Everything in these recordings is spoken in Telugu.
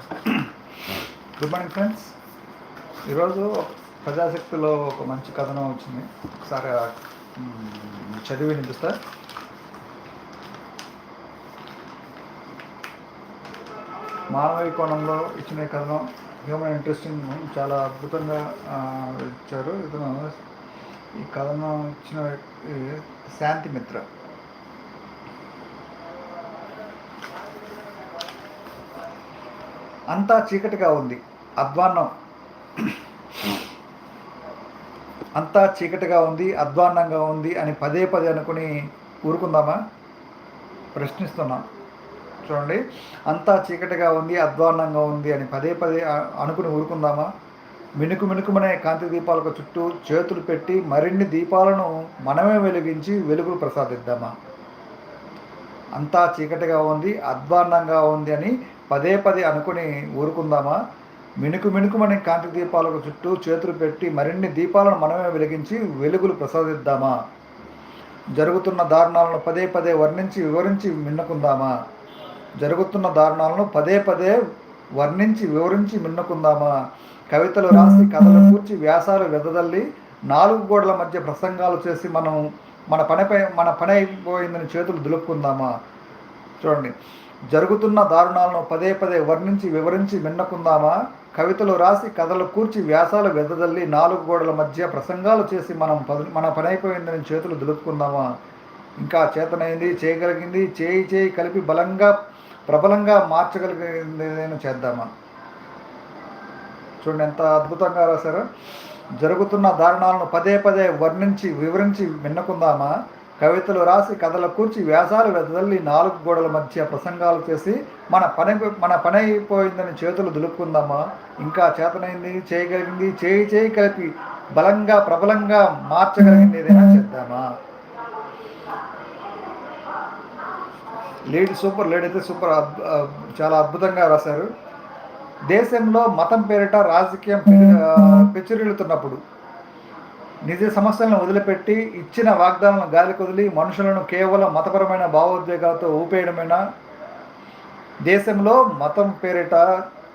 గుడ్ మార్నింగ్ ఫ్రెండ్స్ ఈరోజు ప్రజాశక్తిలో ఒక మంచి కథనం వచ్చింది. ఒకసారి చదివి వినిపిస్తా. మానవీయ కోణంలో ఇచ్చిన కథనం హ్యూమన్ ఇంట్రెస్టింగ్ చాలా అద్భుతంగా ఇచ్చారు. ఇతను ఈ కథనం ఇచ్చిన వ్యక్తి అంతా చీకటిగా ఉంది. అధ్వాన్నం. అంతా చీకటిగా ఉంది అధ్వాన్నంగా ఉంది అని పదే పదే అనుకుని ఊరుకుందామా? ప్రశ్నిస్తున్నాం. చూడండి. అంతా చీకటిగా ఉంది అధ్వాన్నంగా ఉంది అని పదే పదే అనుకుని ఊరుకుందామా? మినుకు మినుకుమనే కాంతి దీపాలకు చుట్టూ చేతులు పెట్టి మరిన్ని దీపాలను మనమే వెలిగించి వెలుగులు ప్రసాదిద్దామా? అంతా చీకటిగా ఉంది అధ్వాన్నంగా ఉంది అని పదే పదే అనుకుని ఊరుకుందామా? మినుకు మినుకుమని కాంతి దీపాలకు చుట్టూ చేతులు పెట్టి మరిన్ని దీపాలను మనమే వెలిగించి వెలుగులు ప్రసాదిద్దామా? జరుగుతున్న దారుణాలను పదే పదే వర్ణించి వివరించి మిన్నుకుందామా? జరుగుతున్న దారుణాలను పదే పదే వర్ణించి వివరించి మిన్నుకుందామా? కవితలు రాసి కథలు కూర్చి వ్యాసాలు వెదదల్లి నాలుగు గోడల మధ్య ప్రసంగాలు చేసి మనం మన పనిపై మన పని అయిపోయిందని చేతులు దులుపుకుందామా? చూడండి. జరుగుతున్న దారుణాలను పదే పదే వర్ణించి వివరించి విన్నకుందామా? కవితలు రాసి కథలు కూర్చి వ్యాసాలు వెదజల్లి నాలుగు గోడల మధ్య ప్రసంగాలు చేసి మనం మన పని అయిపోయిందని చేతులు దులుపుకుందామా? ఇంకా చేతనైంది చేయగలిగింది చేయి చేయి కలిపి బలంగా ప్రబలంగా మార్చగలిగిన చేద్దామా? చూడండి ఎంత అద్భుతంగా రాశారు. జరుగుతున్న దారుణాలను పదే పదే వర్ణించి వివరించి విన్నకుందామా? కవితలు రాసి కథలు కూర్చి వ్యాసాలు వెదజల్లి నాలుగు గోడల మధ్య ప్రసంగాలు చేసి మన పని మన పని అయిపోయిందని చేతులు దులుపుకుందామా? ఇంకా చేతనైంది చేయగలిగింది చేయి చేయి కలిపి బలంగా ప్రబలంగా మార్చగలిగింది ఏదైనా చేద్దామా? లీడ్ సూపర్ లీడ్ అయితే సూపర్ చాలా అద్భుతంగా రాశారు. దేశంలో మతం పేరిట రాజకీయం పెచ్చురిల్లుతున్నప్పుడు నిజ సమస్యలను వదిలిపెట్టి ఇచ్చిన వాగ్దానాలను గాలి కొదిలి మనుషులను కేవలం మతపరమైన భావోద్వేగాలతో ఊపేయడమైనా? దేశంలో మతం పేరిట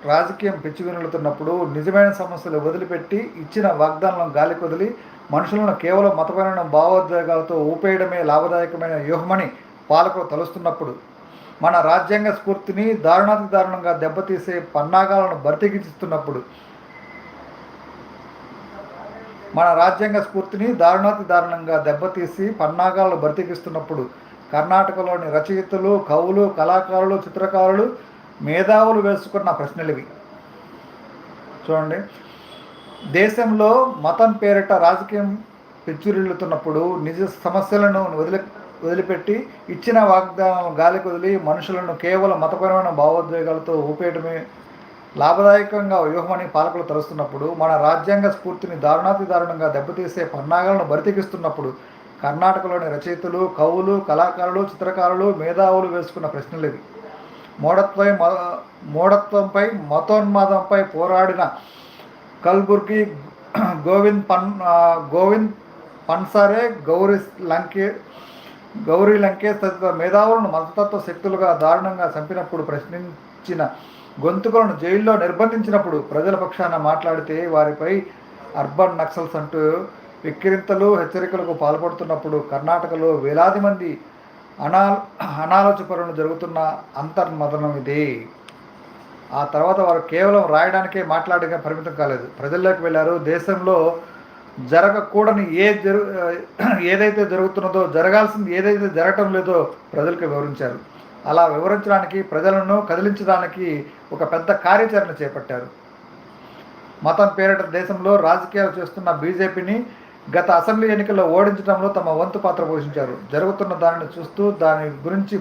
రాజకీయం పెచ్చువినులుతున్నప్పుడు నిజమైన సమస్యలు వదిలిపెట్టి ఇచ్చిన వాగ్దానాలను గాలి కొదిలి మనుషులను కేవలం మతపరమైన భావోద్వేగాలతో ఊపేయడమే లాభదాయకమైన వ్యూహమని పాలకులు తలుస్తున్నప్పుడు మన రాజ్యాంగ స్ఫూర్తిని దారుణాతి దారుణంగా దెబ్బతీసే పన్నాగాలను భర్తీకిస్తున్నప్పుడు మన రాజ్యాంగ స్ఫూర్తిని దారుణాతి దారుణంగా దెబ్బతీసి పన్నాగాలను బ్రతికిస్తున్నప్పుడు కర్ణాటకలోని రచయితలు కవులు కళాకారులు చిత్రకారులు మేధావులు వేసుకున్న ప్రశ్నలు ఇవి చూడండి. దేశంలో మతం పేరిట రాజకీయం పెచ్చురిల్లుతున్నప్పుడు నిజ సమస్యలను వదిలి వదిలిపెట్టి ఇచ్చిన వాగ్దానాలను గాలికి వదిలి మనుషులను కేవలం మతపరమైన భావోద్వేగాలతో ఊపేయడమే లాభదాయకంగా వ్యూహమని పాలకులు తలుస్తున్నప్పుడు మన రాజ్యాంగ స్ఫూర్తిని దారుణాతి దారుణంగా దెబ్బతీసే పన్నాగాలను బరితెగిస్తున్నప్పుడు కర్ణాటకలోని రచయితలు కవులు కళాకారులు చిత్రకారులు మేధావులు వేసుకున్న ప్రశ్నలు ఇవి. మూఢత్వై మ- మూఢత్వంపై మతోన్మాదంపై పోరాడిన కల్బుర్గి గోవింద్ పన్ గోవింద్ పన్సారే గౌరీ లంకే గౌరీ లంకేష్ తదితర మేధావులను మతతత్వ శక్తులుగా దారుణంగా చంపినప్పుడు ప్రశ్నించిన గొంతుకులను జైల్లో నిర్బంధించినప్పుడు ప్రజల పక్షాన మాట్లాడితే వారిపై అర్బన్ నక్సల్స్ అంటూ వెక్కిరింతలు హెచ్చరికలకు పాల్పడుతున్నప్పుడు కర్ణాటకలో వేలాది మంది అనా అనాలోచపరులు జరుగుతున్న అంతర్మదనం ఇది. ఆ తర్వాత వారు కేవలం రాయడానికే మాట్లాడగా పరిమితం కాలేదు. ప్రజల్లోకి వెళ్ళారు దేశంలో జరగకూడని ఏ జరు ఏదైతే జరుగుతున్నదో జరగాల్సింది ఏదైతే జరగటం లేదో ప్రజలకు వివరించారు. అలా వివరించడానికి ప్రజలను కదిలించడానికి ఒక పెద్ద కార్యాచరణ చేపట్టారు. మతం పేరిట దేశంలో రాజకీయాలు చేస్తున్న బీజేపీని గత అసెంబ్లీ ఎన్నికల్లో ఓడించడంలో తమ వంతు పాత్ర పోషించారు. జరుగుతున్న దానిని చూస్తూ దాని గురించి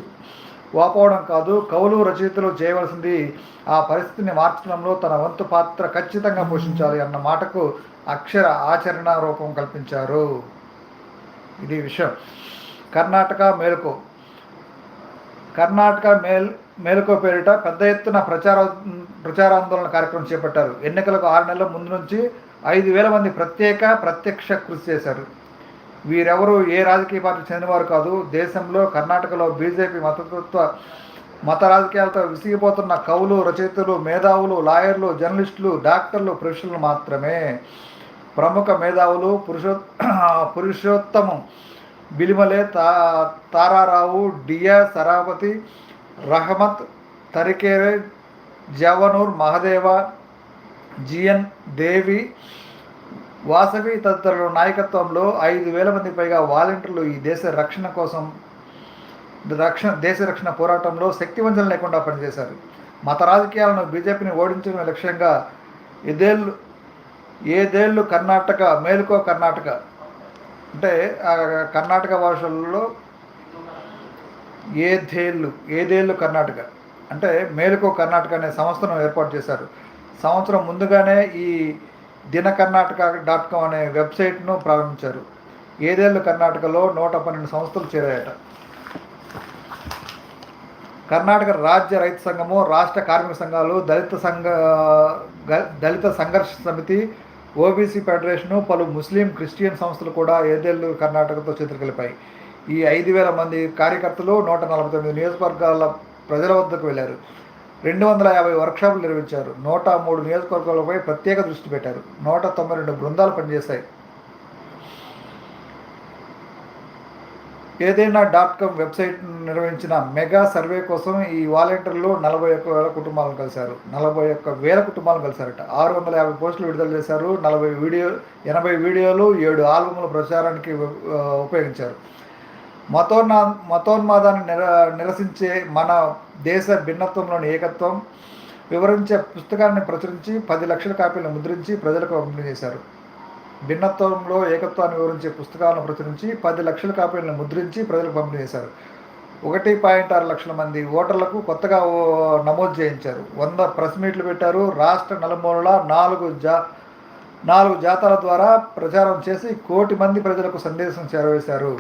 వాపోవడం కాదు కవులు రచయితలు చేయవలసింది ఆ పరిస్థితిని మార్చడంలో తన వంతు పాత్ర ఖచ్చితంగా పోషించాలి అన్న మాటకు అక్షర ఆచరణ రూపం కల్పించారు. ఇది విషయం. కర్ణాటక మేలుకో కర్ణాటక మేల్ మేలుకో పేరిట పెద్ద ఎత్తున ప్రచార ప్రచారాందోళన కార్యక్రమం చేపట్టారు. ఎన్నికలకు ఆరు నెలల ముందు నుంచి ఐదు వేల మంది ప్రత్యేక ప్రత్యక్ష కృషి చేశారు. వీరెవరు ఏ రాజకీయ పార్టీ చెందినవారు కాదు. దేశంలో కర్ణాటకలో బీజేపీ మతతత్వ మత రాజకీయాలతో విసిగిపోతున్న కవులు రచయితలు మేధావులు లాయర్లు జర్నలిస్టులు డాక్టర్లు పురుషులు మాత్రమే. ప్రముఖ మేధావులు పురుషో పురుషోత్తమం బిలిమలే తా తారారావు డియా సరాపతి రహమత్ తరికేరే జవనూర్ మహదేవ జిఎన్ దేవి వాసవి తదితరుల నాయకత్వంలో ఐదు వేల మంది పైగా వాలంటీర్లు ఈ దేశ రక్షణ కోసం రక్షణ దేశ రక్షణ పోరాటంలో శక్తివంచన లేకుండా పనిచేశారు. మత రాజకీయాలను బీజేపీని ఓడించడం లక్ష్యంగా ఇదేళ్ళు ఏదేళ్ళు కర్ణాటక మేలుకో కర్ణాటక అంటే కర్ణాటక భాషల్లో ఏదేళ్ళు ఏదేళ్ళు కర్ణాటక. అంటే మేలుకో కర్ణాటక అనే సంస్థను ఏర్పాటు చేశారు. సంవత్సరం ముందుగానే ఈ దిన కర్ణాటక డాట్ కామ్ అనే వెబ్సైట్ను ప్రారంభించారు. ఏదేళ్ళు కర్ణాటకలో నూట పన్నెండు సంస్థలు చేరాయట. కర్ణాటక రాజ్య రైతు సంఘము రాష్ట్ర కార్మిక సంఘాలు దళిత సంఘ దళిత సంఘర్ష సమితి ఓబీసీ ఫెడరేషను పలు ముస్లిం క్రిస్టియన్ సంస్థలు కూడా ఏదేళ్ళు కర్ణాటకతో చేతులు ఈ ఐదు వేల మంది కార్యకర్తలు నూట నలభై తొమ్మిది నియోజకవర్గాల ప్రజల వద్దకు వెళ్ళారు. రెండు వందల యాభై వర్క్షాపులు నిర్వహించారు. నూట మూడు నియోజకవర్గాలపై ప్రత్యేక దృష్టి పెట్టారు. నూట తొంభై రెండు బృందాలు పనిచేశాయి. ఏదైనా డాట్ కామ్ వెబ్సైట్ నిర్వహించిన మెగా సర్వే కోసం ఈ వాలంటీర్లు నలభై ఒక్క వేల కుటుంబాలను కలిశారు. నలభై ఒక్క వేల కుటుంబాలను కలిశారట. ఆరు వందల యాభై పోస్టులు విడుదల చేశారు. నలభై వీడియో ఎనభై వీడియోలు ఏడు ఆల్బమ్ల ప్రచారానికి ఉపయోగించారు. మతోన్మా మతోన్మాదాన్ని నిర నిరసించే మన దేశ భిన్నత్వంలోని ఏకత్వం వివరించే పుస్తకాన్ని ప్రచురించి పది లక్షల కాపీలను ముద్రించి ప్రజలకు పంపిణీ చేశారు. భిన్నత్వంలో ఏకత్వాన్ని వివరించే పుస్తకాలను ప్రచురించి పది లక్షల కాపీలను ముద్రించి ప్రజలకు పంపిణీ చేశారు. ఒకటి పాయింట్ ఆరు లక్షల మంది ఓటర్లకు కొత్తగా ఓ- నమోదు చేయించారు. వంద ప్రెస్ మీట్లు పెట్టారు. రాష్ట్ర నలుమూలల నాలుగు జా నాలుగు జాతాల ద్వారా ప్రచారం చేసి కోటి మంది ప్రజలకు సందేశం చేరవేశారు.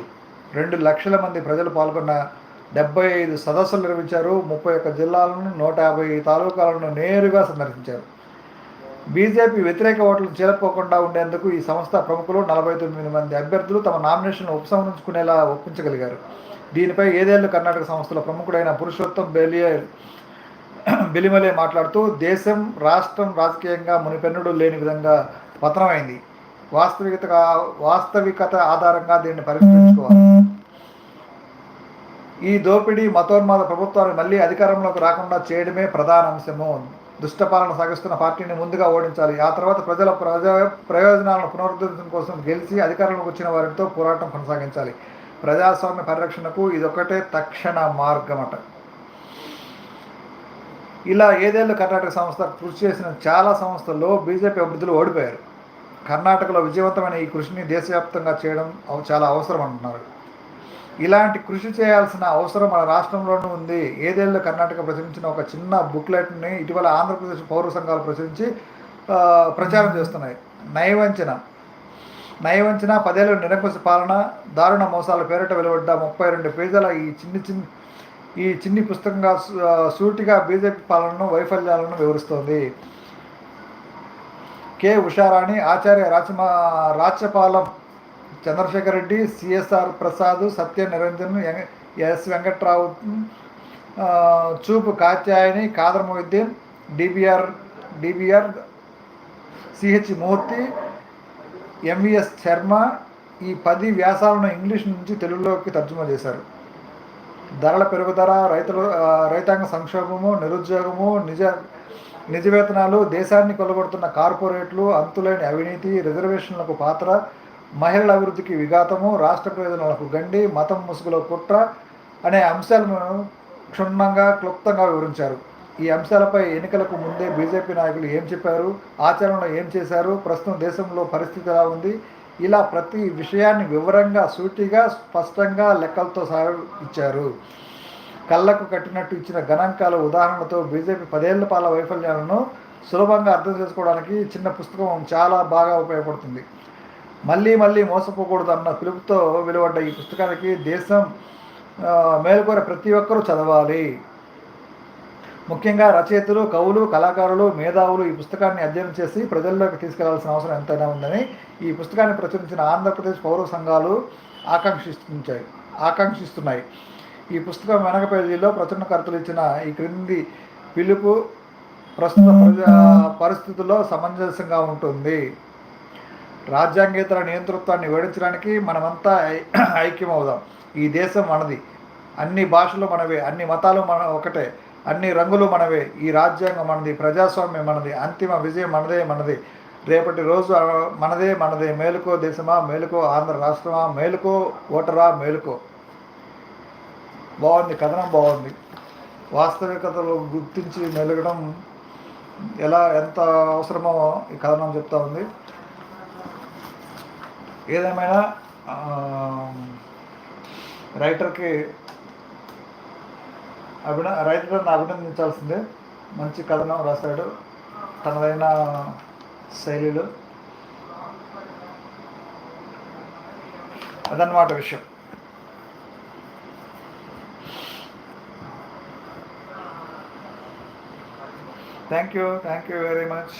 రెండు లక్షల మంది ప్రజలు పాల్గొన్న డెబ్బై ఐదు సదస్సులు నిర్వహించారు. ముప్పై ఒక్క జిల్లాలను నూట యాభై తాలూకాలను నేరుగా సందర్శించారు. బీజేపీ వ్యతిరేక ఓట్లు చేరుకోకుండా ఉండేందుకు ఈ సంస్థ ప్రముఖులు నలభై తొమ్మిది మంది అభ్యర్థులు తమ నామినేషన్ ఉపసంహరించుకునేలా ఒప్పించగలిగారు. దీనిపై ఏదేళ్ళు కర్ణాటక సంస్థల ప్రముఖుడైన పురుషోత్తం బెలియే బెలిమలే మాట్లాడుతూ దేశం రాష్ట్రం రాజకీయంగా మునిపెన్నుడు లేని విధంగా పతనమైంది. వాస్తవికత వాస్తవికత ఆధారంగా దీన్ని పరిష్కరించుకోవాలి. ఈ దోపిడీ మతోన్మాద ప్రభుత్వాన్ని మళ్ళీ అధికారంలోకి రాకుండా చేయడమే ప్రధాన అంశము. దుష్టపాలన సాగిస్తున్న పార్టీని ముందుగా ఓడించాలి. ఆ తర్వాత ప్రజల ప్రజా ప్రయోజనాలను పునరుద్ధరించడం కోసం గెలిచి అధికారంలోకి వచ్చిన వారితో పోరాటం కొనసాగించాలి. ప్రజాస్వామ్య పరిరక్షణకు ఇదొకటే తక్షణ మార్గమట. ఇలా ఏదేళ్ళు కర్ణాటక సంస్థ కృషి చేసిన చాలా సంస్థల్లో బీజేపీ అభ్యర్థులు ఓడిపోయారు. కర్ణాటకలో విజయవంతమైన ఈ కృషిని దేశవ్యాప్తంగా చేయడం చాలా అవసరం అంటున్నారు. ఇలాంటి కృషి చేయాల్సిన అవసరం మన రాష్ట్రంలోనూ ఉంది. ఏదేళ్ళు కర్ణాటక ప్రచురించిన ఒక చిన్న బుక్లెట్ని ఇటీవల ఆంధ్రప్రదేశ్ పౌర సంఘాలు ప్రచురించి ప్రచారం చేస్తున్నాయి. నయవంచన. నయవంచన పదేళ్ళు నిరంకుశ పాలన దారుణ మోసాల పేరిట వెలువడ్డ ముప్పై రెండు పేజీల ఈ చిన్ని చిన్ని ఈ చిన్ని పుస్తకంగా సూటిగా బీజేపీ పాలనను వైఫల్యాలను వివరిస్తోంది. K. Usharani Acharya రాచమా Rachapalem Chandrasekhar Reddy C S R Prasad Satya Niranjan M- S Venkatrao చూపు Katyayani Khadar Mohiddin D B R D B R C H Murthy M V S Sarma ఈ పది వ్యాసాలను ఇంగ్లీష్ నుంచి తెలుగులోకి తర్జుమా చేశారు. ధరల పెరుగుదల రైతుల రైతాంగ సంక్షోభము నిరుద్యోగము నిజ నిజ వేతనాలు దేశాన్ని కొలగొడుతున్న కార్పొరేట్లు అంతులేని అవినీతి రిజర్వేషన్లకు పాత్ర మహిళల అభివృద్ధికి విఘాతము రాష్ట్ర ప్రయోజనాలకు గండి మతం ముసుగులో కుట్ర అనే అంశాలను క్షుణ్ణంగా క్లుప్తంగా వివరించారు. ఈ అంశాలపై ఎన్నికలకు ముందే బీజేపీ నాయకులు ఏం చెప్పారు ఆచరణలో ఏం చేశారు ప్రస్తుతం దేశంలో పరిస్థితి ఎలా ఉంది ఇలా ప్రతి విషయాన్ని వివరంగా సూటిగా స్పష్టంగా లెక్కలతో సహా ఇచ్చారు. కళ్ళకు కట్టినట్టు ఇచ్చిన గణాంకాల ఉదాహరణతో బీజేపీ పదేళ్ళ పాల వైఫల్యాలను సులభంగా అర్థం చేసుకోవడానికి చిన్న పుస్తకం చాలా బాగా ఉపయోగపడుతుంది. మళ్ళీ మళ్ళీ మోసపోకూడదు అన్న పిలుపుతో వెలువడ్డ ఈ పుస్తకానికి దేశం ఆ, మేలుకోర ప్రతి ఒక్కరూ చదవాలి. ముఖ్యంగా రచయితలు కవులు కళాకారులు మేధావులు ఈ పుస్తకాన్ని అధ్యయనం చేసి ప్రజల్లోకి తీసుకెళ్ళాల్సిన అవసరం ఎంతైనా ఉందని ఈ పుస్తకాన్ని ప్రచురించిన ఆంధ్రప్రదేశ్ పౌర సంఘాలు ఆకాంక్షించాయి ఆకాంక్షిస్తున్నాయి. ఈ పుస్తకం వెనక పేజీలో ప్రచురణకర్తలు ఇచ్చిన ఈ క్రింది పిలుపు ప్రస్తుత ప్రజా పరిస్థితుల్లో సమంజసంగా ఉంటుంది. రాజ్యాంగేతర నియంతృత్వాన్ని వివరించడానికి మనమంతా ఐ- ఐక్యమవుదాం. ఈ దేశం మనది. అన్ని భాషలు మనవే అన్ని మతాలు మన ఒకటే. అన్ని రంగులు మనవే. ఈ రాజ్యాంగం మనది ప్రజాస్వామ్యం మనది అంతిమ విజయం మనదే మనది. రేపటి రోజు మనదే మనదే. మేలుకో దేశమా? మేలుకో ఆంధ్ర రాష్ట్రమా? మేలుకో ఓటరా? మేలుకో. బాగుంది కథనం బాగుంది. వాస్తవికతలు గుర్తించి మెలగడం ఎలా ఎంత అవసరమో ఈ కథనం చెప్తా ఉంది. ఏదేమైనా రైటర్కి అభిన రైటర్ని అభినందించాల్సిందే మంచి కథనం రాశాడు. తనదైన శైలిలో. అదన్నమాట విషయం. Thank you thank you very much.